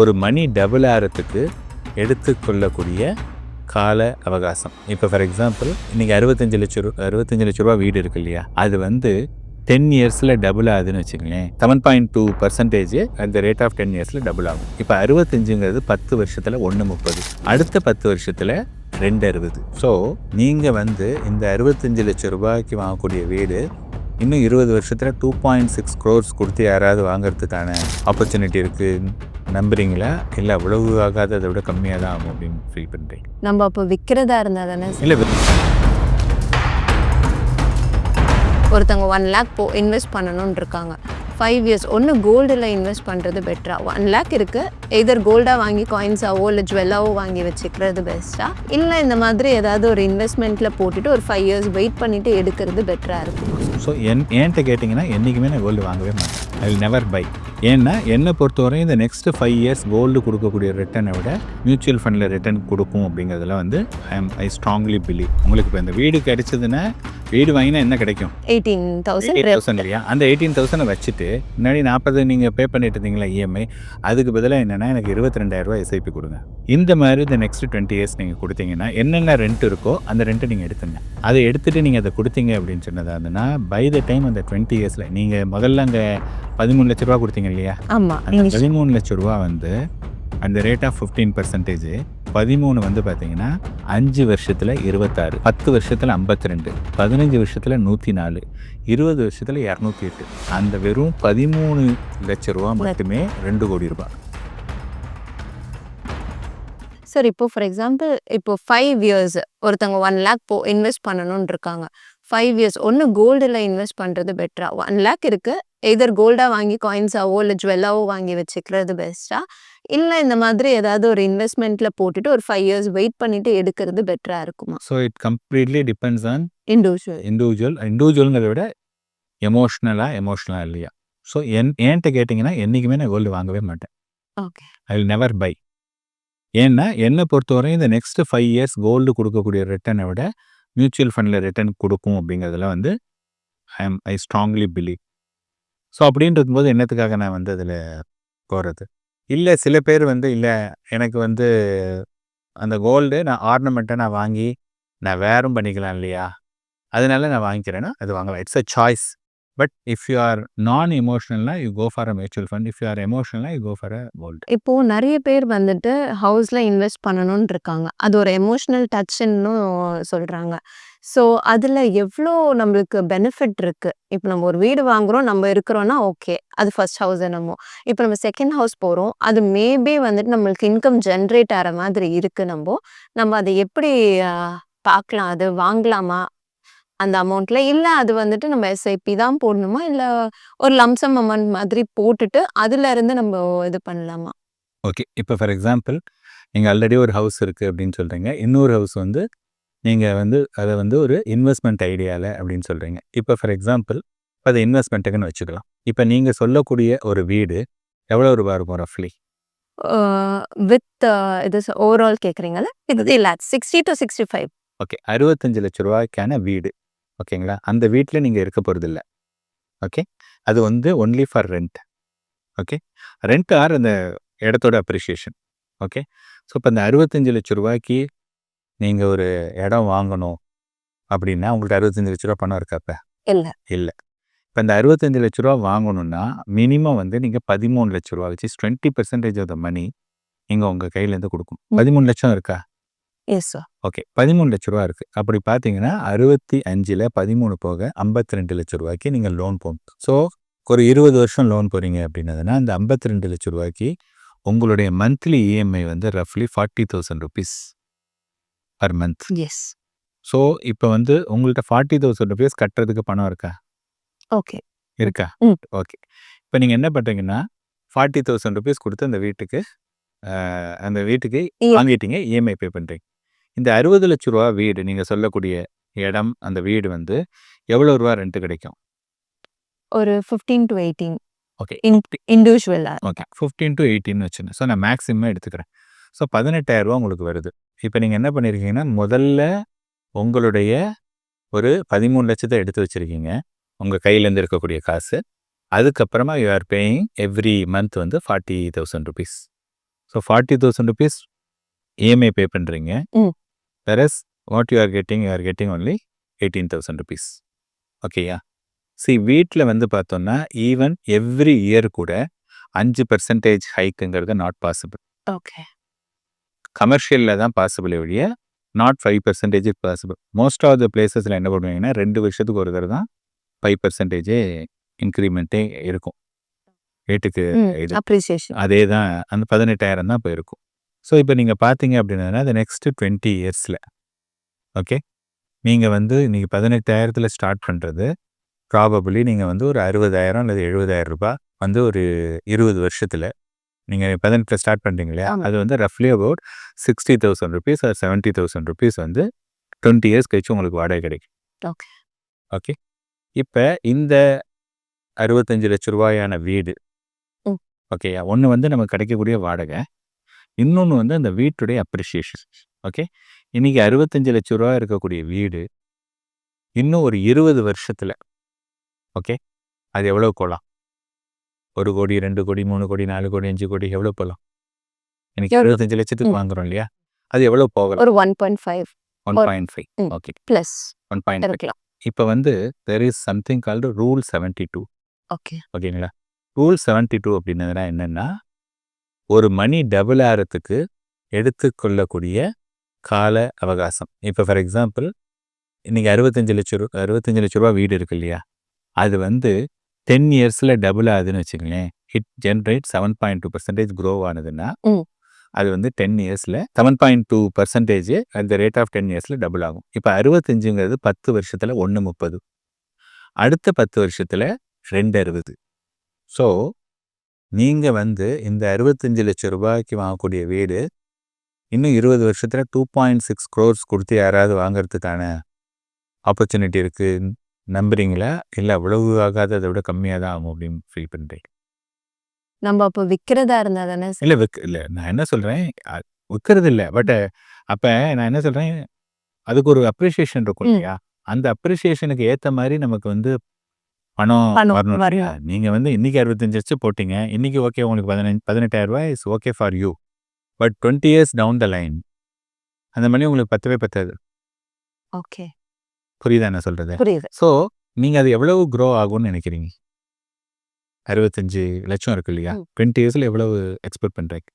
ஒரு மணி டபுள் ஆரத்துக்கு எடுத்துக்கொள்ளக்கூடிய கால அவகாசம். இப்போ ஃபார் எக்ஸாம்பிள் இன்றைக்கி அறுபத்தஞ்சு லட்ச ரூபா அறுபத்தஞ்சு லட்ச ரூபா வீடு இருக்கு இல்லையா? அது வந்து டென் இயர்ஸில் டபுள் ஆகுதுன்னு வச்சுக்கோங்களேன். செவன் பாயிண்ட் டூ பர்சன்டேஜ் அந்த ரேட் ஆஃப் டென் இயர்ஸில் டபுள் ஆகும். இப்போ அறுபத்தஞ்சுங்கிறது பத்து வருஷத்தில் ஒன்று முப்பது. அடுத்த பத்து வருஷத்தில் ரெண்டு அறுபது. ஸோ நீங்கள் வந்து இந்த அறுபத்தஞ்சு லட்ச ரூபாய்க்கு வாங்கக்கூடிய வீடு இன்னும் இருபது வருஷத்தில் டூ பாயிண்ட் சிக்ஸ் க்ரோர்ஸ் கொடுத்து யாராவது வாங்குறதுக்கான ஆப்பர்ச்சுனிட்டி இருக்குது நம்புறீங்களா? இல்லை அவ்வளவு ஆகாது அதை விட கம்மியாக தான் ஆகும் அப்படின்னு ஃபீல் பண்ணுறீங்க நம்ம அப்போ விற்கிறதா இருந்தா தானே இல்லை ஒருத்தவங்க ஒன் லேக் போ இன்வெஸ்ட் பண்ணணும்னு இருக்காங்க. ஃபைவ் இயர்ஸ் ஒன்று கோல்டில் இன்வெஸ்ட் பண்ணுறது பெட்டரா ஒன் லேக் இருக்குது எதர் கோல்டாக வாங்கி காயின்ஸாவோ இல்லை ஜுவல்லாவோ வாங்கி வச்சுக்கிறது பெஸ்ட்டா இல்லை இந்த மாதிரி ஏதாவது ஒரு இன்வெஸ்ட்மெண்ட்டில் போட்டுட்டு ஒரு ஃபைவ் இயர்ஸ் வெயிட் பண்ணிவிட்டு எடுக்கிறது பெட்டராக இருக்கும்? ஸோ என் ஏன்ட்ட கேட்டிங்கன்னா என்றைக்குமே நான் கோல்டு வாங்கவே மாட்டேன். ஐ வில் நெவர் பை ஏன்னா என்னை பொறுத்தவரையும் இந்த நெக்ஸ்ட் ஃபைவ் இயர்ஸ் கோல்டு கொடுக்கக்கூடிய ரிட்டர்னை விட மியூச்சுவல் ஃபண்டில் ரிட்டர்ன் கொடுக்கும் அப்படிங்கிறதுல வந்து I am I strongly believe உங்களுக்கு இப்போ இந்த வீடு கிடைச்சதுன்னா வீடு வாங்கினா என்ன கிடைக்கும்? எயிட்டீன் தௌசண்ட் தௌசண்ட் இல்லையா? அந்த எயிட்டீன் தௌசண்ட் வச்சுட்டு முன்னாடி நாற்பது நீங்கள் பே பண்ணிட்டு இருந்தீங்களா இஎம்ஐ அதுக்கு பதிலாக என்னென்னா எனக்கு இருபத்தி ரெண்டாயிரரூவா எஸ்ஐபி கொடுங்க. இந்த மாதிரி இந்த நெக்ஸ்ட் டுவெண்ட்டி இயர்ஸ் நீங்கள் கொடுத்தீங்கன்னா என்னென்ன ரெண்ட் இருக்கோ அந்த ரெண்ட்டை நீங்கள் எடுத்துங்க. அதை எடுத்துகிட்டு நீங்கள் அதை கொடுத்தீங்க அப்படின்னு சொன்னதாக இருந்ததுன்னா பை த டைம் அந்த டுவெண்ட்டி இயர்ஸில் நீங்கள் முதல்ல அங்கே பதிமூணு லட்ச ரூபா கொடுத்தீங்க இல்லையா? அந்த பதிமூணு லட்ச ரூபா வந்து அந்த ரேட் ஆஃப் ஃபிஃப்டீன் பர்சன்டேஜ் பதிமூணு வந்து பார்த்தீங்கன்னா அஞ்சு வருஷத்தில் இருபத்தாறு பத்து வருஷத்தில் ஐம்பத்தி ரெண்டு பதினஞ்சு வருஷத்தில் நூற்றி நாலு இருபது வருஷத்தில் இரநூத்தி எட்டு. அந்த வெறும் பதிமூணு லட்ச ரூபா மட்டுமே ரெண்டு கோடி ரூபாய். சார் இப்போ ஃபார் எக்ஸாம்பிள் இப்போ ஃபைவ் இயர்ஸ் ஒருத்தவங்க ஒன் லேக் போ இன்வெஸ்ட் பண்ணணும்னு இருக்காங்க ஃபைவ் இயர்ஸ் ஒன்று கோல்டில் இன்வெஸ்ட் பண்ணுறது பெட்டரா ஒன் லேக் இருக்குது எதர் கோல்டாக வாங்கி காயின்ஸாவோ இல்லை ஜுவல்லாவோ வாங்கி வச்சுக்கிறது பெஸ்ட்டா இல்லை இந்த மாதிரி ஏதாவது ஒரு இன்வெஸ்ட்மெண்ட்டில் போட்டுட்டு ஒரு ஃபைவ் இயர்ஸ் வெயிட் பண்ணிட்டு எடுக்கிறது பெட்டராக இருக்குமா? So it completely depends on individual individual இண்டிவிஜுவலுங்கிறத விட எமோஷ்னலாக எமோஷ்னலாக இல்லையா? ஸோ என் ஏன்ட்ட கேட்டிங்கன்னா என்றைக்குமே நான் கோல்டு வாங்கவே மாட்டேன். Okay I will never buy ஏன்னா என்னை பொறுத்தவரையும் இந்த நெக்ஸ்ட் ஃபைவ் இயர்ஸ் கோல்டு கொடுக்கக்கூடிய ரிட்டர்னை விட மியூச்சுவல் ஃபண்டில் ரிட்டர்ன் கொடுக்கும் அப்படிங்கிறதுல வந்து I am I strongly believe so அப்படின்றது போது என்னத்துக்காக நான் வந்து அதில் போகிறது இல்லை சில பேர் வந்து இல்லை எனக்கு வந்து அந்த கோல்டு நான் ஆர்னமெண்ட்டை நான் வாங்கி நான் வேறும் பண்ணிக்கலாம் இல்லையா? அதனால நான் வாங்கிக்கிறேன்னா அது வாங்கலாம். It's a choice but if you are நான் எமோஷனல்னா you go for a mutual fund if you are எமோஷனல்னா you go for a gold இப்போ நிறைய பேர் வந்துட்டு ஹவுஸ்ல இன்வெஸ்ட் பண்ணணும்னு இருக்காங்க. அது ஒரு எமோஷனல் டச்ன்னு சொல்றாங்க. ஸோ அதில் எவ்வளோ நம்மளுக்கு பெனிஃபிட் இருக்குது இப்போ நம்ம ஒரு வீடு வாங்குறோம் நம்ம இருக்கிறோன்னா ஓகே அது ஃபர்ஸ்ட் ஹவுஸ் என்னமோ. இப்போ நம்ம செகண்ட் ஹவுஸ் போகிறோம் அது மேபி வந்துட்டு நம்மளுக்கு இன்கம் ஜென்ரேட் ஆகிற மாதிரி இருக்கு நம்ம. நம்ம அதை எப்படி பார்க்கலாம்? அது வாங்கலாமா? அந்த அமௌண்ட்ல? இல்லை அது வந்துட்டு நம்ம எஸ்ஐபி தான் போடணுமா? இல்லை ஒரு லம்சம் அமௌண்ட் மாதிரி போட்டுட்டு அதுல இருந்து நம்ம இது பண்ணலாமா? ஓகே. இப்போ ஃபார் எக்ஸாம்பிள் நீங்கள் ஆல்ரெடி ஒரு ஹவுஸ் இருக்குது அப்படின்னு சொல்கிறீங்க இன்னொரு ஹவுஸ் வந்து நீங்கள் வந்து அதை வந்து ஒரு இன்வெஸ்ட்மெண்ட் ஐடியாவில் அப்படின்னு சொல்கிறீங்க இப்போ ஃபார் எக்ஸாம்பிள் அதை இன்வெஸ்ட்மெண்ட்டுக்குன்னு வச்சுக்கலாம். இப்போ நீங்கள் சொல்லக்கூடிய ஒரு வீடு எவ்வளோ ரூபா இருக்கும் ரஃப்லி வித் இது ஓவரால் கேட்குறீங்கல்ல இது இல்லை sixty to sixty five okay. அறுபத்தஞ்சு லட்ச ரூபாய்க்கான வீடு. ஓகேங்களா? அந்த வீட்டில் நீங்கள் இருக்க போகிறதில்ல ஓகே? அது வந்து only for rent okay? Rent or அந்த இடத்தோட அப்ரிஷியேஷன் ஓகே? ஸோ இப்போ அந்த அறுபத்தஞ்சு லட்ச ரூபாய்க்கு நீங்கள் ஒரு இடம் வாங்கணும் அப்படின்னா உங்கள்ட்ட அறுபத்தஞ்சு லட்ச ரூபா பணம் இருக்காப்ப இல்ல. இல்லை. இப்போ இந்த அறுபத்தஞ்சு லட்ச ரூபா வாங்கணும்னா மினிமம் வந்து நீங்கள் பதிமூணு லட்ச ரூபா வச்சு twenty percentage of the money நீங்கள் உங்கள் கையிலேருந்து கொடுக்கும். பதிமூணு லட்சம் இருக்கா? Yes sir okay. பதிமூணு லட்ச ரூபா இருக்குது அப்படி பார்த்தீங்கன்னா அறுபத்தி அஞ்சில் பதிமூணு போக ஐம்பத்தி ரெண்டு லட்ச ரூபாய்க்கு நீங்கள் லோன் போகணும் ஸோ ஒரு இருபது வருஷம் லோன் போகிறீங்க அப்படின்னதுன்னா அந்த ஐம்பத்தி ரெண்டு லட்ச ரூபாய்க்கு உங்களுடைய மந்த்லி இஎம்ஐ வந்து ரஃப்லி forty thousand rupees per month yes so இப்போ வந்து உங்கள்கிட்ட ஃபார்ட்டி தௌசண்ட் ருபீஸ் கட்டுறதுக்கு பணம் இருக்கா? ஓகே இருக்கா. ஓகே இப்போ நீங்கள் என்ன பண்ணுறீங்கன்னா ஃபார்ட்டி தௌசண்ட் ருபீஸ் கொடுத்து அந்த வீட்டுக்கு அந்த வீட்டுக்கு EMI. வாங்கிட்டீங்க இஎம்ஐ பே பண்ணுறீங்க இந்த அறுபது லட்ச ரூபா வீடு நீங்கள் சொல்லக்கூடிய இடம் அந்த வீடு வந்து எவ்வளோ ரூபா ரெண்ட் கிடைக்கும்? ஒரு ஃபிஃப்டீன் டு எயிட்டீன் ஓகே இண்டிவிஜுவலாக ஓகே ஃபிஃப்டீன் டு எயிட்டின்னு வச்சுங்க ஸோ நான் மேக்ஸிமம் எடுத்துக்கிறேன். ஸோ பதினெட்டாயிரரூவா உங்களுக்கு வருது. இப்போ நீங்கள் என்ன பண்ணியிருக்கீங்கன்னா முதல்ல உங்களுடைய ஒரு பதிமூணு லட்சத்தை எடுத்து வச்சுருக்கீங்க. உங்கள் கையிலேருந்து இருக்கக்கூடிய காசு. அதுக்கப்புறமா you are paying every month வந்து forty thousand rupees so forty thousand rupees EMI pay பண்ணுறீங்க versus what you are getting you are getting only eighteen thousand rupees ஓகேயா சி வீட்டில் வந்து பார்த்தோம்னா ஈவன் எவ்ரி இயர் கூட அஞ்சு பர்சன்டேஜ் ஹைக்குங்கிறது நாட் பாசிபிள் ஓகே கமர்ஷியலில் தான் பாசிபிள் ஒழிய not five percentage possible most of the பிளேசஸில் என்ன பண்ணுவீங்கன்னா ரெண்டு வருஷத்துக்கு ஒரு தடவை தான் ஃபைவ் பர்சன்டேஜே இன்க்ரிமெண்ட்டே இருக்கும். ரேட்டுக்கு இது. அதே தான் அந்த பதினெட்டாயிரம் தான் இப்போ இருக்கும் ஸோ இப்போ நீங்கள் பார்த்தீங்க அப்படின்னா அது நெக்ஸ்ட்டு டுவெண்ட்டி இயர்ஸில் ஓகே நீங்கள் வந்து நீங்கள் பதினெட்டாயிரத்தில் ஸ்டார்ட் பண்ணுறது ப்ராபபிளி நீங்கள் வந்து ஒரு அறுபதாயிரம் அல்லது எழுபதாயிரம் ரூபாய் வந்து ஒரு இருபது வருஷத்தில் நீங்கள் பதினெட்டில் ஸ்டார்ட் பண்ணுறீங்க இல்லையா. அது வந்து ரஃப்லி about sixty thousand rupees or seventy thousand rupees வந்து டுவெண்ட்டி இயர்ஸ் கழிச்சு உங்களுக்கு வாடகை கிடைக்கும். ஓகே ஓகே இப்போ இந்த அறுபத்தஞ்சு லட்ச ரூபாயான வீடு. ஓகேயா ஒன்று வந்து நமக்கு கிடைக்கக்கூடிய வாடகை இன்னொன்று வந்து அந்த வீட்டுடைய அப்ரிஷியேஷன் ஓகே இன்னைக்கு அறுபத்தஞ்சு லட்ச ரூபா இருக்கக்கூடிய வீடு இன்னும் ஒரு இருபது வருஷத்தில் ஓகே அது எவ்வளோ போகலாம் ஒரு கோடி ரெண்டு கோடி மூணு கோடி நாலு கோடி அஞ்சு கோடி எவ்வளோ போகலாம் இன்னைக்கு? அறுபத்தஞ்சு லட்சத்துக்கு. வாங்குறோம் இல்லையா? அது எவ்வளோ போகலாம்? ஒரு one point five one point five. Okay plus one point இருக்கலாம். இப்போ வந்து there is something called rule seventy two okay ஓகேங்களா ரூல் செவன்ட்டி டூ அப்படின்னதுனா என்னென்னா ஒரு மணி டபுள் ஆகிறதுக்கு எடுத்துக்கொள்ளக்கூடிய கால அவகாசம். இப்போ ஃபார் எக்ஸாம்பிள் இன்றைக்கி அறுபத்தஞ்சு லட்ச ரூபா அறுபத்தஞ்சு லட்ச ரூபா வீடு இருக்கு இல்லையா? அது வந்து டென் இயர்ஸில் டபுள் ஆகுதுன்னு வச்சுக்கோங்களேன். It generate seven point two percentage grow ஆனதுன்னா. அது வந்து டென் இயர்ஸில் seven point two percentage at the rate of ten இயர்ஸில் டபுள் ஆகும். இப்போ அறுபத்தஞ்சுங்கிறது பத்து வருஷத்தில் ஒன்று முப்பது. அடுத்த பத்து வருஷத்தில் ரெண்டு அறுபது. ஸோ நீங்கள் வந்து இந்த அறுபத்தஞ்சு லட்ச ரூபாய்க்கு வாங்கக்கூடிய வீடு இன்னும் இருபது வருஷத்தில் டூ பாயிண்ட் சிக்ஸ் க்ரோர்ஸ் கொடுத்து யாராவது வாங்குறதுக்கான ஆப்பர்ச்சுனிட்டி இருக்குது நம்புறீங்களா? இல்லை அவ்வளவு ஆகாது அதை விட கம்மியாக தான் ஆகும் அப்படின்னு ஃபீல் பண்ணுறீங்க நம்ம அப்போ விக்கிறதா இருந்தா தானே. இல்லை விக் இல்லை நான் என்ன சொல்கிறேன் விற்கிறது இல்லை பட் அப்போ நான் என்ன சொல்கிறேன் அதுக்கு ஒரு அப்ரிஷியேஷன் இருக்கும். இல்லையா? அந்த அப்ரிஷியேஷனுக்கு ஏற்ற மாதிரி நமக்கு வந்து பணம். நீங்கள் வந்து இன்னைக்கு அறுபத்தஞ்சு லட்சம் போட்டீங்க. இன்னைக்கு ஓகே உங்களுக்கு பதினஞ்சு பதினெட்டாயிரம் ரூபாய் is okay for you. But twenty years down the line. அந்த மணி உங்களுக்கு பத்தவே பத்தாது. ஓகே. புரியுதா என்ன சொல்கிறது புரியுது. ஸோ நீங்கள் அது எவ்வளவு க்ரோ ஆகும்னு நினைக்கிறீங்க? அறுபத்தஞ்சு லட்சம் இருக்கு இல்லையா. டுவெண்ட்டி இயர்ஸில் எவ்வளவு எக்ஸ்பெக்ட் பண்ணுறீங்க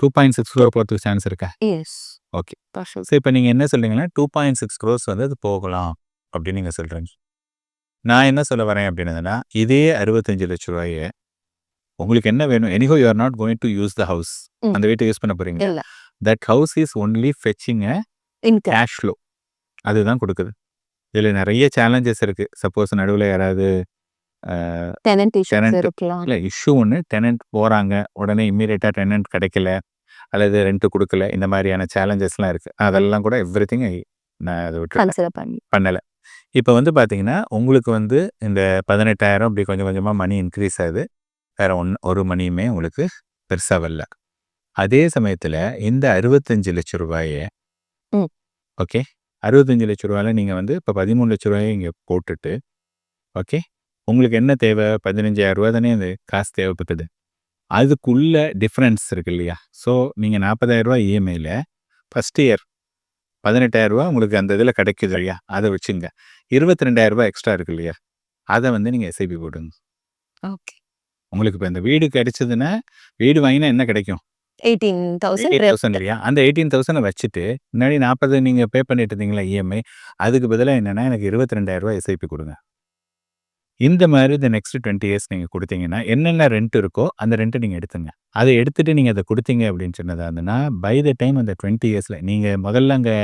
டூ பாயிண்ட் சிக்ஸ் க்ரோ போகிறதுக்கு சான்ஸ் இருக்கா? எஸ் ஓகே ஸோ இப்போ நீங்கள் என்ன சொல்றீங்கன்னா டூ பாயிண்ட் சிக்ஸ் க்ரோஸ் வந்து அது போகலாம் அப்படின்னு நீங்கள் சொல்கிறீங்க நான் என்ன சொல்ல வரேன் அப்படின்னதுன்னா இதே அறுபத்தஞ்சு லட்ச ரூபாயை உங்களுக்கு என்ன வேணும்? Anyhow you are not going to use the house. அந்த வீட்டை யூஸ் பண்ண போறீங்க. That house is only fetching cash flow அதுதான் கொடுக்குது. இதில் நிறைய சேலஞ்சஸ் இருக்குது சப்போஸ் நடுவில் யாராவது இல்லை இஷ்யூ ஒன்று டெனன்ட் போகிறாங்க உடனே இம்மீடியட்டாக டெனன்ட் கிடைக்கல. அல்லது ரெண்ட் கொடுக்கல. இந்த மாதிரியான சேலஞ்சஸ்லாம் இருக்குது அதெல்லாம் கூட எவ்ரி திங் நான் அதை விட்டு பண்ணலை. இப்போ வந்து பார்த்தீங்கன்னா உங்களுக்கு வந்து இந்த பதினெட்டாயிரம் இப்படி கொஞ்சம் கொஞ்சமாக மணி இன்க்ரீஸ் ஆகுது. வேற ஒன்று ஒரு மணியுமே உங்களுக்கு பெருசாக வரல. அதே சமயத்தில் இந்த அறுபத்தஞ்சு லட்ச ரூபாயை. ஓகே? அறுபத்தஞ்சு லட்ச ரூபாயில் நீங்கள் வந்து இப்போ பதிமூணு லட்ச ரூபாயை இங்கே போட்டுட்டு ஓகே? உங்களுக்கு என்ன தேவை? பதினஞ்சாயிரம் ரூபா தானே அந்த காசு தேவைப்பட்டது. அதுக்குள்ள டிஃப்ரென்ஸ் இருக்கு இல்லையா? ஸோ நீங்கள் நாற்பதாயிரம் ரூபா இஎம்ஐயில் ஃபஸ்ட் இயர் பதினெட்டாயிரம் ரூபா உங்களுக்கு அந்த இதில் கிடைக்குது இல்லையா அதை வச்சுங்க. இருபத்தி ரெண்டாயிரம் ரூபாய் எக்ஸ்ட்ரா இருக்கு இல்லையா? அதை வந்து நீங்கள் எஸ்ஐபி போடுங்க ஓகே. உங்களுக்கு இப்போ இந்த வீடு கிடைச்சதுன்னா வீடு வாங்கினா என்ன கிடைக்கும்? எயிட்டீன் தௌசண்ட் இல்லையா? அந்த எயிட்டீன் தௌசண்ட் வச்சுட்டு முன்னாடி நாற்பது நீங்கள் பே பண்ணிட்டு இருந்தீங்களா இஎம்ஐ அதுக்கு பதிலாக என்னென்னா எனக்கு இருபத்தி ரெண்டாயிரம் ரூபாய் எஸ்ஐபி கொடுங்க. இந்த மாதிரி இந்த நெக்ஸ்ட் டுவெண்ட்டி இயர்ஸ் நீங்கள் கொடுத்தீங்கன்னா என்னென்ன ரெண்ட் இருக்கோ அந்த ரெண்ட்டை நீங்கள் எடுத்துங்க. அதை எடுத்துட்டு நீங்கள் அதை கொடுத்தீங்க அப்படின்னு சொன்னதா இருந்ததுன்னா பை த டைம் அந்த டுவெண்ட்டி இயர்ஸில் நீங்கள் முதல்ல அங்கே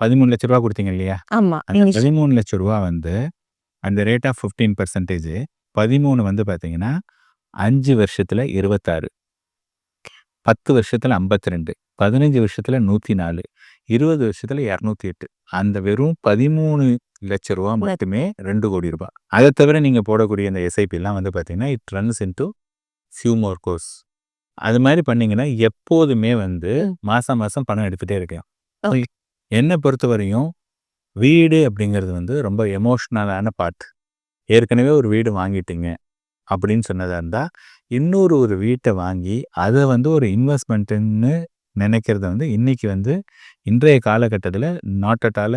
பதிமூணு லட்ச ரூபா கொடுத்தீங்க இல்லையா? அந்த பதிமூணு லட்ச ரூபா வந்து அந்த ரேட் ஆஃப் ஃபிஃப்டீன் பர்சன்டேஜ் பதிமூணு வந்து பார்த்தீங்கன்னா அஞ்சு வருஷத்தில் இருபத்தாறு. பத்து வருஷத்தில் ஐம்பத்தி ரெண்டு பதினஞ்சு வருஷத்தில் நூற்றி நாலு இருபது வருஷத்தில் இரநூத்தி எட்டு. அந்த வெறும் பதிமூணு லட்ச ரூபா மட்டுமே ரெண்டு கோடி ரூபாய் அதை தவிர நீங்கள் போடக்கூடிய இந்த எஸ்ஐபிலாம் வந்து பார்த்தீங்கன்னா it runs into few more crores அது மாதிரி பண்ணீங்கன்னா எப்போதுமே வந்து. மாதம் மாதம் பணம் எடுத்துகிட்டே இருக்கலாம் Okay. என்னை பொறுத்த வரையும் வீடு அப்படிங்கிறது வந்து ரொம்ப எமோஷ்னலான பார்ட் ஏற்கனவே ஒரு வீடு வாங்கிட்டீங்க அப்படின்னு சொன்னதா இருந்தால் இன்னொரு ஒரு வீட்டை வாங்கி அதை வந்து ஒரு இன்வெஸ்ட்மெண்ட்டுன்னு நினைக்கிறது வந்து இன்னைக்கு வந்து இன்றைய காலகட்டத்தில் not at all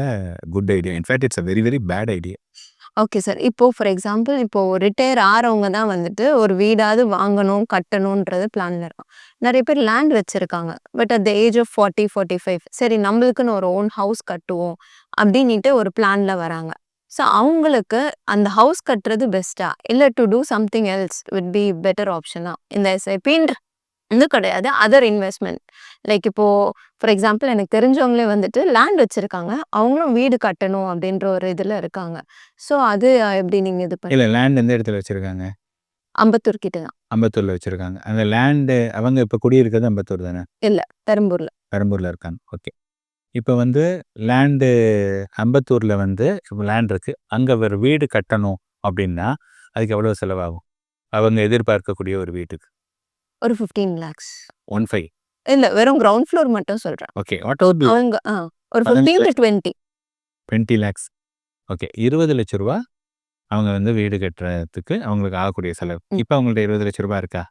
good idea in fact it's a very very bad idea okay sir. இப்போ ஃபார் எக்ஸாம்பிள் இப்போ ரிட்டையர் ஆறவங்க தான் வந்துட்டு ஒரு வீடாவது வாங்கணும், கட்டணுன்றது பிளான்ல இருக்கும் நிறைய பேர் லேண்ட் வச்சிருக்காங்க. But at the age of 40, 45 சரி நம்மளுக்குன்னு ஒரு ஓன் ஹவுஸ் கட்டுவோம் அப்படின்னுட்டு ஒரு பிளான்ல வராங்க. ஸோ அவங்களுக்கு அந்த ஹவுஸ் கட்டுறது பெஸ்ட்டா? இல்லை to do something else would be better ஆப்ஷனா? இந்த எஸ்ஐபின்ற இது கிடையாது. Other investment. லைக் இப்போ ஃபார் எக்ஸாம்பிள் எனக்கு தெரிஞ்சவங்களே வந்துட்டு லேண்ட் வச்சிருக்காங்க. அவங்களும் வீடு கட்டணும் அப்டின்ற ஒரு இதுல இருக்காங்க. ஸோ அது எப்டி நீங்க இது பண்ணி இல்லை லேண்ட் எந்த இடத்துல வச்சுருக்காங்க அம்பத்தூர் கிட்ட தான். அம்பத்தூரில் வச்சுருக்காங்க அந்த லேண்டு அவங்க இப்போ குடியிருக்கிறது அம்பத்தூர் தானே இல்ல பெரம்பூர்ல. பெரம்பூரில் இருக்காங்க ஓகே இப்போ வந்து லேண்டு அம்பத்தூரில் வந்து இப்போ லேண்ட் இருக்குது அங்கே ஒரு வீடு கட்டணும் அப்படின்னா அதுக்கு எவ்வளோ செலவாகும் அவங்க எதிர்பார்க்கக்கூடிய ஒரு வீட்டுக்கு ஒரு 15 லேக்ஸ். ஒன் ஃபைவ் இல்ல வெறும் கிரவுண்ட் ஃப்ளோர் மட்டும் சொல்றேன். ஓகே வாட் அவுட் அவங்க ஆ ஒரு 15 to 20 டுவெண்ட்டி லேக்ஸ் ஓகே இருபது லட்ச ரூபா அவங்க வந்து வீடு கட்டுறதுக்கு அவங்களுக்கு ஆகக்கூடிய செலவு ம். இப்போ அவங்கள்ட்ட இருபது லட்ச ரூபா இருக்கா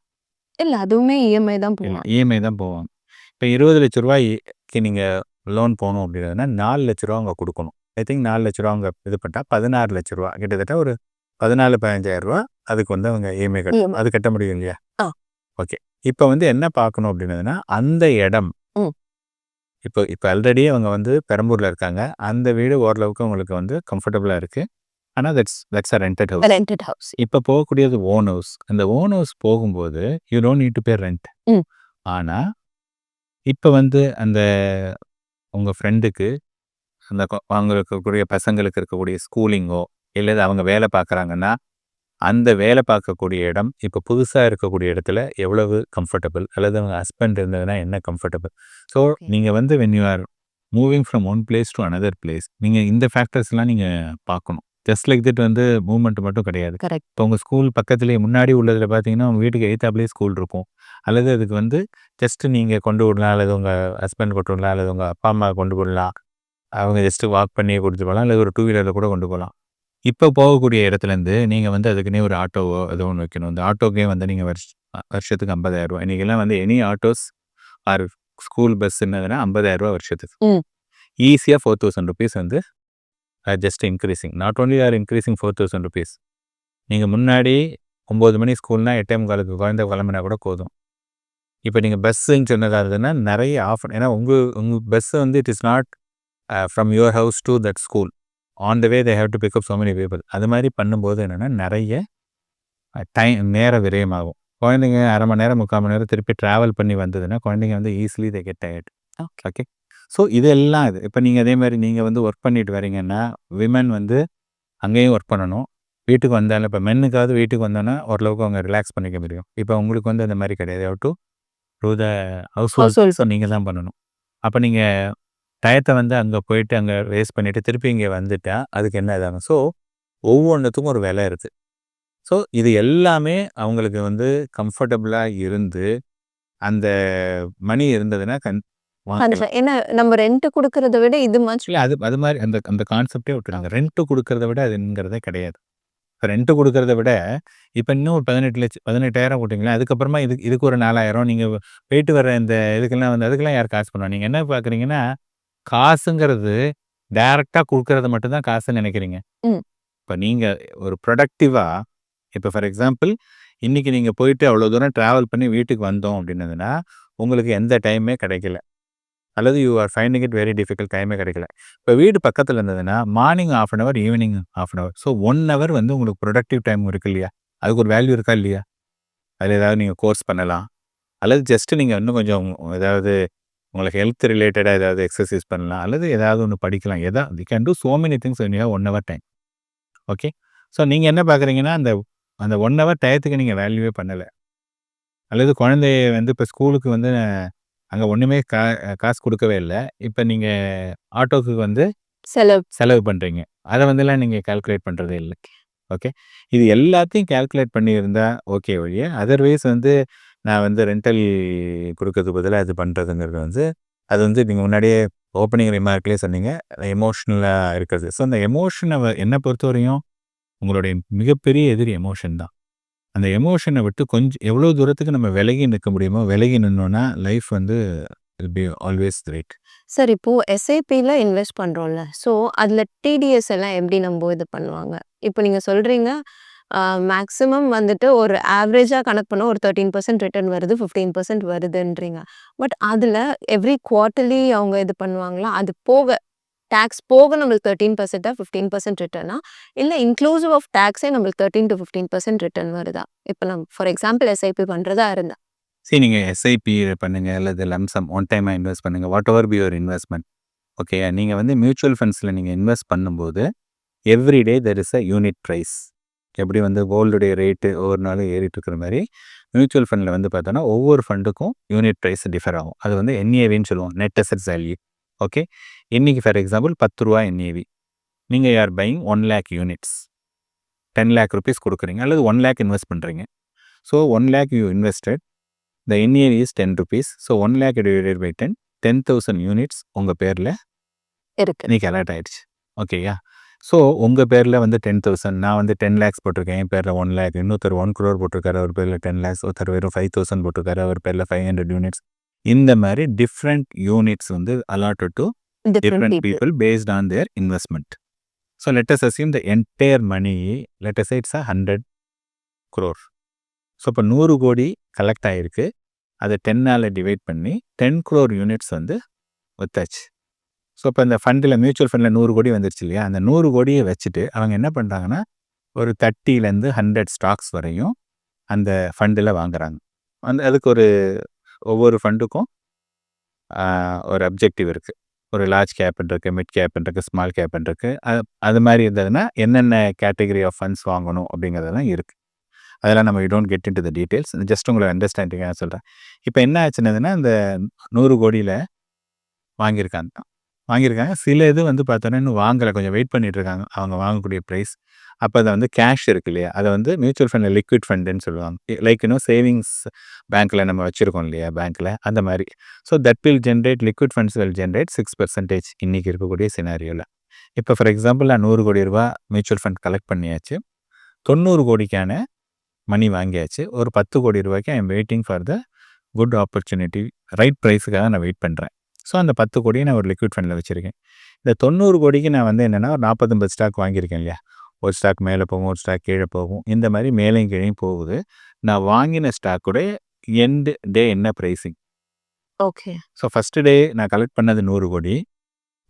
இல்ல அதுவுமே இஎம்ஐ தான் போகும். இஎம்ஐ தான் போவாங்க இப்போ இருபது லட்ச ரூபாய்க்கு நீங்கள் லோன் போகணும் அப்படின்றதுனா நாலு லட்ச ரூபா அவங்க கொடுக்கணும் ஐ திங்க் நாலு லட்ச ரூபா அவங்க இது பண்ணிட்டா பதினாறு லட்ச ரூபா கிட்டத்தட்ட ஒரு பதினாலு பதினஞ்சாயிரம் ரூபா அதுக்கு வந்து அவங்க இஎம்ஐ கட்டணும் EMI. அது கட்ட முடியும் இல்லையா ஆ. ஓகே. இப்போ வந்து என்ன பார்க்கணும் அப்படின்னதுன்னா அந்த இடம். இப்போ இப்போ ஆல்ரெடி அவங்க வந்து பெரம்பூரில் இருக்காங்க. அந்த வீடு ஓரளவுக்கு அவங்களுக்கு வந்து கம்ஃபர்டபுளாக இருக்குது ஆனால் that's that's a rented house rented house. இப்போ போகக்கூடியது ஓன் ஹவுஸ் அந்த ஓன் ஹவுஸ் போகும்போது you don't need to pay rent. ஆனால் இப்போ வந்து அந்த உங்கள் ஃப்ரெண்டுக்கு அந்த கொ- அவங்க இருக்கக்கூடிய பசங்களுக்கு இருக்கக்கூடிய ஸ்கூலிங்கோ இல்லை அவங்க வேலை பார்க்குறாங்கன்னா அந்த வேலை பார்க்கக்கூடிய இடம் இப்போ புதுசாக இருக்கக்கூடிய இடத்துல எவ்வளவு கம்ஃபர்டபுள் அல்லது அவங்க ஹஸ்பண்ட் இருந்ததுன்னா என்ன கம்ஃபர்டபுள் ஸோ. நீங்கள் வந்து when you are moving from one place to another place நீங்கள் இந்த ஃபேக்டர்ஸ்லாம் நீங்கள் பார்க்கணும். ஜஸ்ட் லைக் தட் வந்து மூவ்மெண்ட் மட்டும் கிடையாது. இப்போ உங்கள் ஸ்கூல் பக்கத்துலேயே முன்னாடி உள்ளதில் பார்த்தீங்கன்னா உங்கள் வீட்டுக்கு எய்த்தாப்லேயே ஸ்கூல் இருக்கும். அல்லது அதுக்கு வந்து ஜஸ்ட் நீங்கள் கொண்டு விடலாம் அல்லது உங்கள் ஹஸ்பண்ட் கொண்டு விடலாம் அல்லது உங்கள் அப்பா அம்மா கொண்டு விடலாம். அவங்க ஜஸ்ட்டு வாக் பண்ணி கொடுத்து போகலாம் அல்லது ஒரு டூ வீலரில் கூட கொண்டு போகலாம். இப்போ போகக்கூடிய இடத்துலேருந்து நீங்கள் வந்து அதுக்குன்னே ஒரு ஆட்டோவோ ஏதோ ஒன்று வைக்கணும். இந்த ஆட்டோக்கே வந்து நீங்கள் வருஷ வருஷத்துக்கு ஐம்பதாயிரம் ரூபா இன்றைக்கெல்லாம் வந்து any autos or school bus என்னதுன்னா ஐம்பதாயிரம் ரூபா வருஷத்துக்கு. ஈஸியாக ஃபோர் தௌசண்ட் ருபீஸ் வந்து just increasing not only or increasing four thousand rupees நீங்கள் முன்னாடி ஒம்பது மணி ஸ்கூல்னா எட்டே முக்காலுக்கு குழந்தை கிளம்பினா கூட போதும். இப்போ நீங்கள் பஸ்ஸுன்னு சொன்னதா இருந்ததுன்னா நிறைய ஆஃபர் ஏன்னா உங்கள் உங்கள் பஸ்ஸை வந்து it is not from your house to that school on the way they have to pick up so many people. அது மாதிரி பண்ணும்போது என்னென்னா நிறைய டைம் நேர விரயமாகும். குழந்தைங்க அரை மணி நேரம் முக்கால் மணி நேரம் திருப்பி ட்ராவல் பண்ணி வந்ததுன்னா குழந்தைங்க வந்து easily they get tired okay. So இதெல்லாம் இது. இப்போ நீங்கள் அதே மாதிரி நீங்கள் வந்து ஒர்க் பண்ணிட்டு வரீங்கன்னா விமன் வந்து அங்கேயும் ஒர்க் பண்ணணும். வீட்டுக்கு வந்தாலும் இப்போ மென்னுக்காவது வீட்டுக்கு வந்தோன்னா ஓரளவுக்கு அவங்க ரிலாக்ஸ் பண்ணிக்க முடியும். இப்போ உங்களுக்கு வந்து அந்த மாதிரி கிடையாது. To the house Household. Hold so நீங்கள் தான் பண்ணணும். அப்போ நீங்கள் டயத்தை வந்து அங்கே போயிட்டு அங்கே வேஸ்ட் பண்ணிவிட்டு திருப்பி இங்கே வந்துட்டா அதுக்கு என்ன இதாகும்? ஸோ ஒவ்வொன்றுத்துக்கும் ஒரு விலை இருக்குது ஸோ இது எல்லாமே அவங்களுக்கு வந்து கம்ஃபர்டபுளாக இருந்து அந்த மணி இருந்ததுன்னா கண். ஏன்னா நம்ம ரெண்ட் குடுக்கறத விட இது மச் இல்லை அது அது மாதிரி அந்த அந்த கான்செப்டே விட்டுருங்க. ரெண்ட்டு கொடுக்கறத விட அதுங்கிறதே கிடையாது. ரெண்ட்டு கொடுக்கறத விட இப்போ இன்னும் ஒரு பதினெட்டு லட்சம் பதினெட்டாயிரம் போட்டிங்களா? அதுக்கப்புறமா இது இதுக்கு ஒரு நாலாயிரம். நீங்கள் போயிட்டு வர இந்த இதுக்கெல்லாம் வந்து அதுக்கெல்லாம் யார் காசு பண்ணுவா நீங்கள் என்ன பார்க்குறீங்கன்னா காசுங்கிறது டைரெக்டாக கொடுக்கறது மட்டும்தான் காசுன்னு நினைக்கிறீங்க. ம். இப்போ நீங்கள் ஒரு ப்ரொடக்டிவாக இப்போ ஃபார் எக்ஸாம்பிள் இன்றைக்கி நீங்கள் போயிட்டு அவ்வளோ தூரம் ட்ராவல் பண்ணி வீட்டுக்கு வந்தோம் அப்படின்னதுன்னா உங்களுக்கு எந்த டைமே கிடைக்கல. அல்லது you are finding it very difficult டைமே கிடைக்கல. இப்போ வீடு பக்கத்தில் இருந்ததுன்னா morning of an hour evening of an hour so one hour வந்து உங்களுக்கு ப்ரொடக்டிவ் டைம் இருக்கு இல்லையா? அதுக்கு ஒரு வேல்யூ இருக்கா இல்லையா? அதில் ஏதாவது நீங்கள் கோர்ஸ் பண்ணலாம். அல்லது ஜஸ்ட்டு நீங்கள் இன்னும் கொஞ்சம் ஏதாவது உங்களுக்கு ஹெல்த் ரிலேட்டடாக ஏதாவது எக்ஸசைஸ் பண்ணலாம் அல்லது ஏதாவது ஒன்று படிக்கலாம். எதாவது you can do so many things when you have one hour time okay so நீங்கள் என்ன பார்க்குறீங்கன்னா அந்த அந்த ஒன் ஹவர் டயத்துக்கு நீங்கள் வேல்யூவே பண்ணலை. அல்லது குழந்தைய வந்து இப்போ ஸ்கூலுக்கு வந்து அங்கே ஒன்றுமே கா காசு கொடுக்கவே இல்லை. இப்போ நீங்கள் ஆட்டோக்கு வந்து செலவு. செலவு பண்ணுறீங்க அதை வந்துலாம் நீங்கள் கால்குலேட் பண்ணுறதே இல்லை. ஓகே இது எல்லாத்தையும் கால்குலேட் பண்ணியிருந்தா ஓகே ஒழிய அதர்வைஸ் வந்து நான் வந்து ரெண்டல் கொடுக்கறதுக்கு பதிலாக இது பண்ணுறதுங்கிறது வந்து அது வந்து நீங்கள் முன்னாடியே ஓப்பனிங் ரிமார்க்லேயே சொன்னீங்க. எமோஷ்னலாக இருக்கிறது. ஸோ அந்த எமோஷனை என்னை பொறுத்தவரையும் உங்களுடைய மிகப்பெரிய எதிரி எமோஷன் தான். அந்த எமோஷனை விட்டு கொஞ்சம் எவ்வளோ தூரத்துக்கு நம்ம விலகி நிற்க முடியுமோ விலகி நின்னோன்னா லைஃப் வந்து will be always great sir இப்போ எஸ்ஐபியில் இன்வெஸ்ட் பண்ணுறோம்ல ஸோ அதில் டிடிஎஸ் எல்லாம் எப்படி நம்ம இது பண்ணுவாங்க? இப்போ நீங்கள் சொல்கிறீங்க மேக்ஸிமம் வந்துட்டு ஒரு ஆவரேஜாக கணக்கு பண்ணால் ஒரு தேர்ட்டீன் பர்சன்ட் ரிட்டர்ன் வருது ஃபிஃப்டீன் பர்சன்ட் வருதுன்றீங்க. பட் அதில் எவ்ரி குவார்ட்டர்லி அவங்க இது பண்ணுவாங்களா? அது போக டேக்ஸ் போக நம்மளுக்கு தேர்ட்டீன் பர்சன்ட்டாக ஃபிஃப்டீன் பர்சன்ட் ரிட்டர்னா இல்லை இன்க்ளூசிவ் ஆஃப் டேக்ஸே நம்மளுக்கு thirteen to fifteen percent return வருதா? இப்போ நம்ம ஃபார் எக்ஸாம்பிள் எஸ்ஐபி பண்ணுறதா இருந்தா. சரி நீங்கள் எஸ்ஐபி பண்ணுங்க அல்லது லம்சம் ஒன் டைமாக இன்வெஸ்ட் பண்ணுங்கள் whatever be your investment okay நீங்கள் வந்து மியூச்சுவல் ஃபண்ட்ஸில் நீங்கள் இன்வெஸ்ட் பண்ணும்போது everyday there is a unit price எப்படி வந்து கோல்டுடைய ரேட்டு ஒவ்வொரு நாளும் ஏறிட்டு இருக்கிற மாதிரி மியூச்சுவல் ஃபண்டில் வந்து பார்த்தோன்னா ஒவ்வொரு ஃபண்டுக்கும் யூனிட் ப்ரைஸ் டிஃபர் ஆகும். அது வந்து என்ஏவின்னு சொல்லுவோம் நெட் அசெட் வேல்யூ ஓகே? இன்னைக்கு ஃபார் எக்ஸாம்பிள் பத்து ரூபா என்ஏவி நீங்கள் யார்? Buying one lakh units. Ten lakh rupees கொடுக்குறீங்க அல்லது ஒன் லேக் இன்வெஸ்ட் பண்ணுறீங்க so one lakh you invested the NAV is ten rupees. So one lakh divided by ten ten thousand units உங்கள் பேரில் இருக்கு. இன்னைக்கு அலர்ட் ஆயிடுச்சு. ஓகேயா? ஸோ உங்கள் பேரில் வந்து டென் தௌசண்ட் நான் வந்து டென் லேக்ஸ் போட்டிருக்கேன். என் பேரில் ஒன் லேக் இன்னொருத்தர் ஒன் க்ரோர் போட்டிருக்காரு. அவர் பேரில் டென் லேக்ஸ் ஒருத்தர் வெறும் ஃபைவ் தௌசண்ட் போட்டிருக்காரு. அவர் பேரில் ஃபைவ் ஹண்ட்ரட் யூனிட்ஸ் இந்த மாதிரி டிஃப்ரெண்ட் யூனிட்ஸ் வந்து allotted to different people investment. So let us assume the entire money, let us say it's a hundred crore. So இப்போ நூறு கோடி கலெக்ட் ஆகிருக்கு அதை டென்னால் டிவைட் பண்ணி டென் crore யூனிட்ஸ் வந்து வித்தாச்சு. ஸோ இப்போ இந்த ஃபண்டில் மியூச்சுவல் ஃபண்டில் நூறு கோடி வந்துருச்சு இல்லையா? அந்த நூறு கோடியை வச்சுட்டு அவங்க என்ன பண்ணுறாங்கன்னா ஒரு தேர்ட்டிலேருந்து ஹண்ட்ரட் ஸ்டாக்ஸ் வரையும் அந்த ஃபண்டில் வாங்குறாங்க. அந்த அதுக்கு ஒரு ஒவ்வொரு ஃபண்டுக்கும் ஒரு அப்ஜெக்டிவ் இருக்குது ஒரு லார்ஜ் கேப்னு இருக்கு மிட் கேப்னு இருக்குது ஸ்மால் கேப்னு இருக்குது அது அது மாதிரி இருந்ததுன்னா என்னென்ன கேட்டகரி ஆஃப் ஃபண்ட்ஸ் வாங்கணும் அப்படிங்கிறதெல்லாம் இருக்குது அதெல்லாம் நம்ம you don't get into the details just உங்களை அண்டர்ஸ்டாண்டிங்காக சொல்கிறேன் இப்போ என்ன ஆச்சுன்னதுன்னா இந்த நூறு கோடியில் வாங்கியிருக்காங்க. வாங்கியிருக்காங்க. சில இது வந்து பார்த்தோன்னா இன்னும் வாங்கலை. கொஞ்சம் வெயிட் பண்ணிட்டு இருக்காங்க அவங்க வாங்கக்கூடிய ப்ரைஸ் அப்போ அதை வந்து கேஷ் இருக்கு இல்லையா? அதை வந்து மியூச்சுவல் ஃபண்டில் லிக்விட் ஃபண்டுன்னு சொல்லுவாங்க. லைக் இன்னும் சேவிங்ஸ் பேங்க்கில் நம்ம வச்சுருக்கோம் இல்லையா? பேங்க்கில் அந்த மாதிரி. So that will generate liquid funds will generate six percentage இன்றைக்கி இருக்கக்கூடிய சினாரியோவில் இப்போ ஃபார் எக்ஸாம்பிள் நான் நூறு கோடி ரூபா மியூச்சுவல் ஃபண்ட் கலெக்ட் பண்ணியாச்சு. தொண்ணூறு கோடிக்கான மணி வாங்கியாச்சு. ஒரு பத்து கோடி ரூபாய்க்கு I am waiting for the good opportunity right ப்ரைஸுக்காக நான் வெயிட் பண்ணுறேன் ஸோ அந்த பத்து கோடியை நான் ஒரு லிக்விட் ஃபண்டில் வச்சுருக்கேன். இந்த தொண்ணூறு கோடிக்கு நான் வந்து என்னென்னா ஒரு நாற்பத்தொம்பது ஸ்டாக் வாங்கியிருக்கேன் இல்லையா? ஒரு ஸ்டாக் மேலே போகும் ஒரு ஸ்டாக் கீழே போகும். இந்த மாதிரி மேலேயும் கீழேயும் போகுது. நான் வாங்கின ஸ்டாக்குடைய எண்டு டே என்ன pricing okay. So first day நான் கலெக்ட் பண்ணது நூறு கோடி.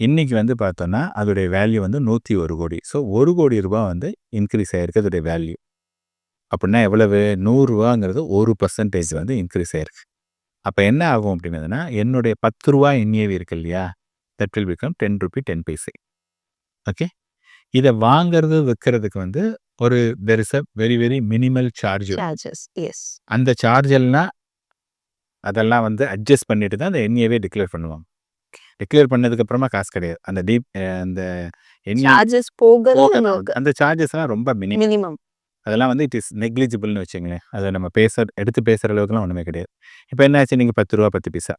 இன்னைக்கு வந்து பார்த்தோன்னா அதோடைய வேல்யூ வந்து நூற்றி ஒரு கோடி. ஸோ ஒரு கோடி ரூபாய் வந்து இன்க்ரீஸ் ஆகிருக்கு அதோடைய வேல்யூ. அப்படின்னா எவ்வளவு? நூறுரூவாங்கிறது ஒரு பர்சன்டேஜ் வந்து இன்க்ரீஸ் ஆயிருக்கு. அப்போ என்ன ஆகும் அப்படின்னதுன்னா என்னுடைய பத்து ரூபா என்ஏவி இருக்கு இல்லையா? That will become ten rupee ten paise okay இதை வாங்குறது விற்கிறதுக்கு வந்து ஒரு there is a very very minimal charge அந்த சார்ஜ் எல்லாம் அதெல்லாம் வந்து அட்ஜஸ்ட் பண்ணிட்டு தான் அந்த என்ஏவே டிக்ளேர் பண்ணுவாங்க. டிக்ளேர் பண்ணதுக்கு அப்புறமா காசு கிடையாது. அந்த டீப் அந்த சார்ஜஸ் போக அந்த சார்ஜஸ் எல்லாம் ரொம்ப மினிமம் அதெல்லாம் வந்து இட் இஸ் நெக்லிஜிபிள்னு வச்சுங்களேன் அதை நம்ம பேச எடுத்து பேசுகிற அளவுக்குலாம் ஒன்றுமே கிடையாது. இப்போ என்னாச்சு நீங்கள் பத்து ரூபா பத்து பைசா.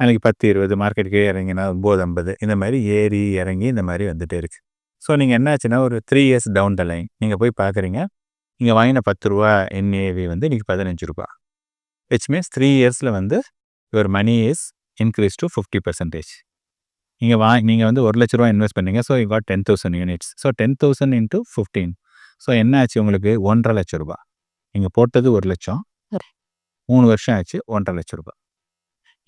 அன்றைக்கி பத்து இருபது மார்க்கெட்டுக்கே இறங்கினா ஒம்பது ஐம்பது இந்த மாதிரி ஏறி இறங்கி இந்த மாதிரி வந்துகிட்டே இருக்குது ஸோ நீங்கள் என்னாச்சுன்னா ஒரு three years down the line நீங்கள் போய் பார்க்குறீங்க நீங்கள் வாங்கின பத்து ரூபா என்ஏவி வந்து இன்றைக்கி பதினஞ்சு ரூபா. விச் மீன்ஸ் த்ரீ இயர்ஸில் வந்து your money is increase to fifty percentage நீங்கள் வா நீங்கள் வந்து ஒரு லட்ச ரூபா இன்வெஸ்ட் பண்ணீங்க so you got ten thousand units so ten thousand into fifteen so என்ன ஆச்சு உங்களுக்கு? ஒன்றரை லட்ச ரூபா. நீங்கள் போட்டது ஒரு லட்சம். மூணு வருஷம் ஆச்சு ஒன்றரை லட்ச ரூபா.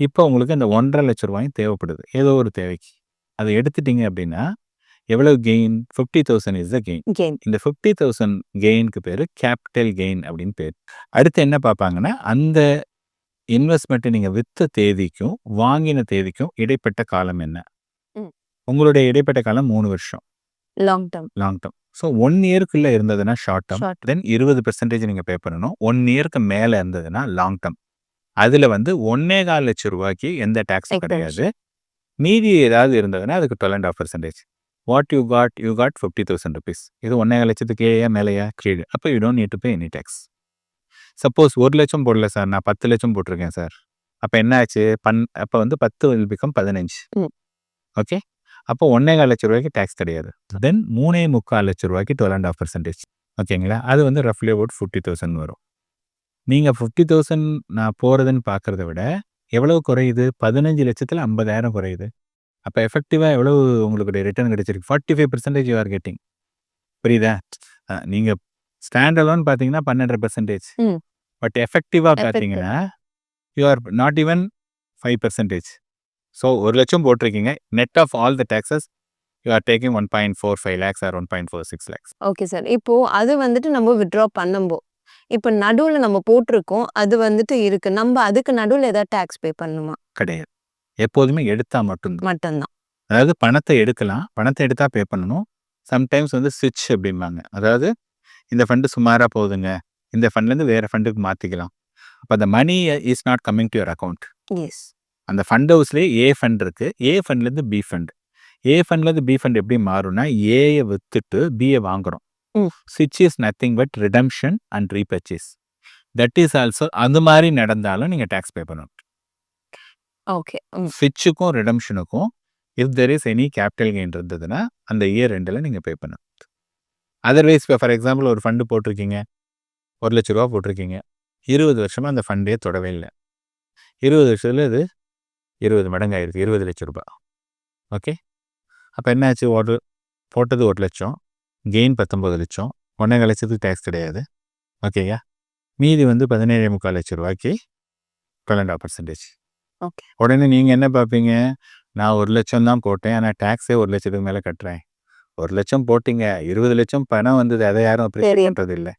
இப்போ உங்களுக்கு அந்த ஒன்றரை லட்ச ரூபாயும் தேவைப்படுது. ஏதோ ஒரு தேவைக்கு. அதை எடுத்துட்டீங்க அப்படின்னா எவ்வளவு gain fifty thousand is the gain இந்த ஃபிஃப்டி தௌசண்ட் கெயினுக்கு பேர் கேபிட்டல் கெயின் அப்படின்னு பேர். அடுத்து என்ன பார்ப்பாங்கன்னா அந்த இன்வெஸ்ட்மெண்ட்டை நீங்கள் விற்ற தேதிக்கும் வாங்கின தேதிக்கும் இடைப்பட்ட காலம் என்ன. உங்களுடைய இடைப்பட்ட காலம் மூணு வருஷம். Long term long term so one இயர்க்குள்ளே இருந்ததுன்னா ஷார்ட் டேர்ம் Short தென் இருபது பெர்சன்டேஜ் நீங்கள் பே பண்ணணும். ஒன் இயர்க்கு மேலே இருந்ததுன்னா லாங் டேர்ம் அதில் வந்து ஒன்னே கால் லட்சம் ரூபாய்க்கு எந்த டேக்ஸும். கிடையாது. மீதி ஏதாவது இருந்ததுன்னா அதுக்கு twelve and half percentage what you got you got fifty thousand rupees இது கால் லட்சத்துக்கு ஏயா மேலேயா? கீழே. அப்போ you don't need to pay any tax suppose ஒரு லட்சம் போடல சார் நான் பத்து லட்சம் போட்டிருக்கேன் சார் அப்போ என்ன ஆச்சு? பன் அப்போ வந்து பத்து வில் பிகம் பதினஞ்சு. ஓகே அப்போ ஒன்னே கால் லட்ச ரூபாய்க்கு டேக்ஸ் கிடையாது. தென் மூணே முக்கால் லட்ச ரூபாய்க்கு டுவெல் அண்ட் ஆஃப் பர்சன்டேஜ் ஓகேங்களா? அது வந்து ரஃப்லி அபவுட் ஃபிஃப்டி தௌசண்ட் வரும். நீங்கள் ஃபிஃப்டி தௌசண்ட் நான் போகிறதுன்னு பார்க்குறத விட எவ்வளவு குறையுது? பதினஞ்சு லட்சத்தில் ஐம்பதாயிரம் குறையுது. அப்போ எஃபெக்டிவாக எவ்வளவு உங்களுக்கு ரிட்டர்ன் கிடைச்சிருக்கு? Forty five percentage you are getting புரியுதா நீங்கள் ஸ்டாண்ட் அலோன் பார்த்தீங்கன்னா பன்னெண்டரை பர்சன்டேஜ். பட் எஃபெக்டிவாக. பார்த்தீங்கன்னா you are not even five percentage so ஒரு லட்சம் போட்டிருக்கீங்க. Net of all the taxes you are taking one point four five lakhs or one point four six lakhs okay sir இப்போ அது வந்துட்டு நம்ம வித்ட்ரா பண்ணும்போ இப்போ நடுவுல நம்ம போட்டிருக்கோம். அது வந்துட்டு இருக்கு. நம்ம அதுக்கு நடுவுல ஏதாவது டேக்ஸ் பே பண்ணணுமா கிடையாது. எப்போதுமே எடுத்தா மட்டும்தான். மட்டும்தான். அதாவது பணத்தை எடுக்கலாம். பணத்தை எடுத்தா பே பண்ணணும். சம்டைம்ஸ் வந்து ஸ்விட்ச் அப்படிம்பாங்க. அதாவது இந்த ஃபண்டு சுமாராக போகுதுங்க. இந்த ஃபண்ட்லேருந்து வேறு ஃபண்டுக்கு மாற்றிக்கலாம் அப்போ அந்த money is not coming to your account yes அந்த ஃபண்ட் ஹவுஸ்லேயே ஏ ஃபண்ட் இருக்குது ஏ ஃபண்ட்லேருந்து பி ஃபண்ட் ஏ ஃபண்ட்லேருந்து பி ஃபண்ட் எப்படி மாறும்னா ஏயை வித்துட்டு பியை வாங்குறோம். ம். ஸ்விட்ச் is nothing but redemption and repurchase that is also அந்த மாதிரி நடந்தாலும் நீங்கள் டேக்ஸ் பே பண்ணணும். ஓகே ஸ்விட்சுக்கும் ரிடம்ஷனுக்கும் if there is any capital gain இருந்ததுன்னா அந்த இயர் ரெண்டில் நீங்கள் பே பண்ணணும். அதர்வைஸ் இப்போ ஃபார் எக்ஸாம்பிள் ஒரு ஃபண்டு போட்டிருக்கீங்க. ஒரு லட்ச ரூபா போட்டிருக்கீங்க. இருபது வருஷமாக அந்த ஃபண்டே தொடவே இல்லை. இருபது வருஷத்தில் இது இருபது மடங்கு ஆயிருக்கு இருபது லட்ச ரூபாய். ஓகே? அப்போ என்னாச்சு? ஒரு போட்டது ஒரு லட்சம். கெயின் பத்தொம்பது லட்சம். ஒன்றே லட்சத்துக்கு டேக்ஸ் கிடையாது. ஓகேயா மீதி வந்து பதினேழு முக்கால் லட்ச ரூபாய்க்கு டுவெல் பர்சன்டேஜ் ஓகே உடனே நீங்கள் என்ன பார்ப்பீங்க? நான் ஒரு லட்சம் தான் போட்டேன். ஆனால் டேக்ஸே ஒரு லட்சத்துக்கு மேலே கட்டுறேன். ஒரு லட்சம் போட்டீங்க. இருபது லட்சம் பணம் வந்தது. அதை யாரும் அப்ரிஷியேட். பண்ணுறது இல்லை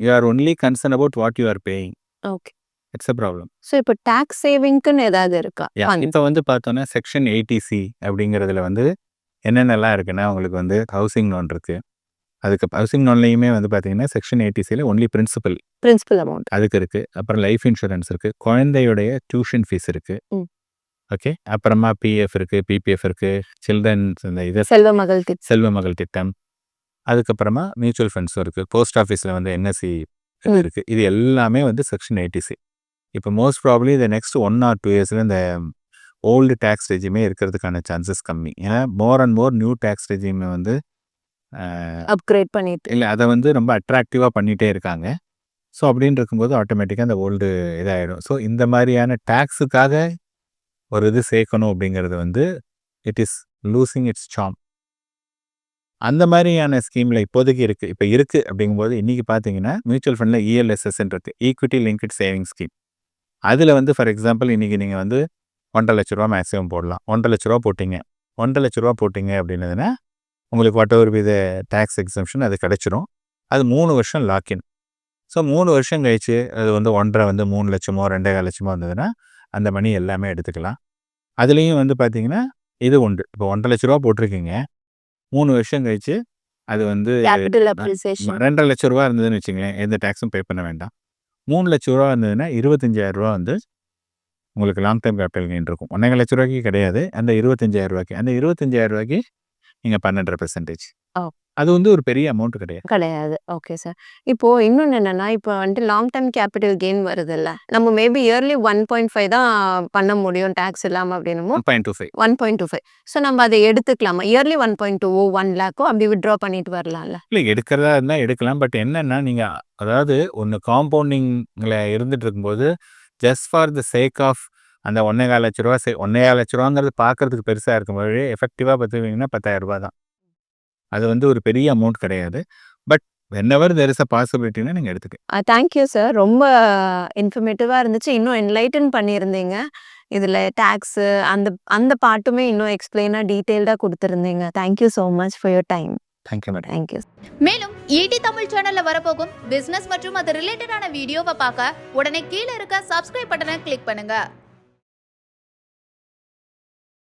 you are only concern about what you are paying okay it's a problem so இப்போ டேக்ஸ் சேவிங்க்குன்னு ஏதாவது இருக்கா. இப்போ வந்து பார்த்தோன்னா செக்ஷன் எயிட்டிசி அப்படிங்கிறதுல வந்து என்னென்னலாம் இருக்குன்னா உங்களுக்கு வந்து ஹவுசிங் லோன் இருக்கு. அதுக்கு ஹவுசிங் லோன்லையுமே வந்து பார்த்தீங்கன்னா செக்ஷன் எயிட்டிசியில் ஒன்லி பிரின்சிபல் பிரின்சிபல் அமௌண்ட் அதுக்கு இருக்கு. அப்புறம் லைஃப் இன்சூரன்ஸ் இருக்கு. குழந்தையுடைய டியூஷன் ஃபீஸ் இருக்கு. ஓகே அப்புறமா பிஎஃப் இருக்கு பிபிஎஃப் இருக்கு. சில்ட்ரன்ஸ் இந்த இதை செல்வ மகள் திட்டம் செல்வ மகள் திட்டம். அதுக்கப்புறமா மியூச்சுவல் ஃபண்ட்ஸும் இருக்கு. போஸ்ட் ஆஃபீஸில் வந்து என்எஸ்சி ம். இருக்கு. இது எல்லாமே வந்து செக்ஷன் எயிட்டிசி இப்போ மோஸ்ட் ப்ராப்ளி இந்த நெக்ஸ்ட் ஒன் ஆர் டூ இயர்ஸில் இந்த ஓல்டு டேக்ஸ் ரெஜிமே இருக்கிறதுக்கான சான்சஸ் கம்மி. ஏன்னா more and more new tax ரெஜிமை வந்து அப்கிரேட் பண்ணிட்டு. இல்லை அதை வந்து ரொம்ப அட்ராக்டிவாக பண்ணிகிட்டே இருக்காங்க. ஸோ அப்படின்னு இருக்கும்போது ஆட்டோமேட்டிக்காக அந்த ஓல்டு இதாகிடும் ஸோ இந்த மாதிரியான டேக்ஸுக்காக ஒரு இது சேர்க்கணும் அப்படிங்கிறது வந்து it is losing its charm அந்த மாதிரியான ஸ்கீமில் இப்போதைக்கு இருக்குது இப்போ இருக்குது அப்படிங்கும்போது இன்றைக்கி பார்த்தீங்கன்னா மியூச்சுவல் ஃபண்டில் இஎல்எஸ்எஸ் இருக்குது ஈக்விட்டி லிங்க்ட் சேவிங் ஸ்கீம் அதில் வந்து ஃபார் எக்ஸாம்பிள் இன்றைக்கி நீங்கள் வந்து ஒன்றரை லட்ச ரூபா மேக்ஸிமம் போடலாம். ஒன்றரை லட்ச ரூபா போட்டிங்க. ஒன்றரை லட்ச ரூபா போட்டிங்க அப்படின்னதுன்னா உங்களுக்கு வாட் ஒரு வித டேக்ஸ் எக்ஸம்ஷன் அது கிடச்சிரும். அது மூணு வருஷம் லாக்இன் ஸோ மூணு வருஷம் கழிச்சு அது வந்து ஒன்றரை வந்து மூணு லட்சமோ ரெண்டே கால் லட்சமோ வந்ததுன்னா அந்த மணி எல்லாமே எடுத்துக்கலாம். அதுலேயும் வந்து பார்த்தீங்கன்னா இது உண்டு. இப்போ ஒன்றரை லட்ச ரூபா போட்டிருக்கீங்க. மூணு வருஷம் கழிச்சு அது வந்து ரெண்டரை லட்ச ரூபா இருந்ததுன்னு வச்சுங்களேன் எந்த டேக்ஸும் பே பண்ண வேண்டாம். மூணு லட்ச ரூபா இருந்ததுன்னா இருபத்தஞ்சாயிரம் ரூபா வந்து உங்களுக்கு லாங் டைம் கேபிட்டல் கெயின் இருக்கும். ஒன்றரை லட்ச ரூபாய்க்கு கிடையாது. அந்த இருபத்தஞ்சாயிரம் ரூபாய்க்கு அந்த இருபத்தஞ்சாயிரம் ரூபாய்க்கு நீங்கள் பன்னெண்டரை பெர்சன்டேஜ் ஓ. அது வந்து ஒரு பெரிய அமௌண்ட் கிடையாது. கிடையாது. ஓகே சார் இப்போ இன்னொன்று என்னன்னா இப்போ வந்துட்டு லாங் டர்ம் கேபிட்டல் கெயின் வருது இல்ல நம்ம maybe early one point five தான் பண்ண முடியும் டேக்ஸ் இல்லாமல் அப்படின்னுமோ point two five one point two five so நம்ம அதை எடுத்துக்கலாமா? Early one point two one லேக்கோ அப்படி வித்ட்ரா பண்ணிட்டு வரலாம்ல. இல்லை எடுக்கிறதா இருந்தால் எடுக்கலாம். பட் என்னன்னா நீங்கள் அதாவது ஒன்று காம்பவுண்டிங்கில் இருந்துட்டு இருக்கும்போது just for the sake of அந்த ஒன்றே கால் லட்ச ரூபா சே ஒன்றே கால் லட்ச ரூபாங்கிறது பார்க்கறதுக்கு பெருசாக இருக்கும்போது எஃபெக்டிவாக பார்த்துக்கிட்டிங்கன்னா பத்தாயிரம் ரூபாய் தான். அது வந்து ஒரு பெரிய அமௌண்ட் கிடையாது. But whenever there is a பாசிபிலிட்டினா நீங்கள் எடுத்துக்க. தேங்க்யூ சார் ரொம்ப இன்ஃபர்மேட்டிவாக இருந்துச்சு. இன்னும் என்லைட்டன் பண்ணியிருந்தீங்க. இதில் டேக்ஸு அந்த அந்த பாட்டுமே இன்னும் எக்ஸ்பிளைனாக டீட்டெயில்டாக கொடுத்துருந்தீங்க. Thank you so much for your time thank you madam thank you மேலும் ஈடி தமிழ் சேனல்ல வரப்போகும் பிசினஸ் மற்றும் அது ரிலேட்டடான வீடியோவை பார்க்க உடனே கீழே இருக்க சப்ஸ்கிரைப் பட்டனை கிளிக் பண்ணுங்க.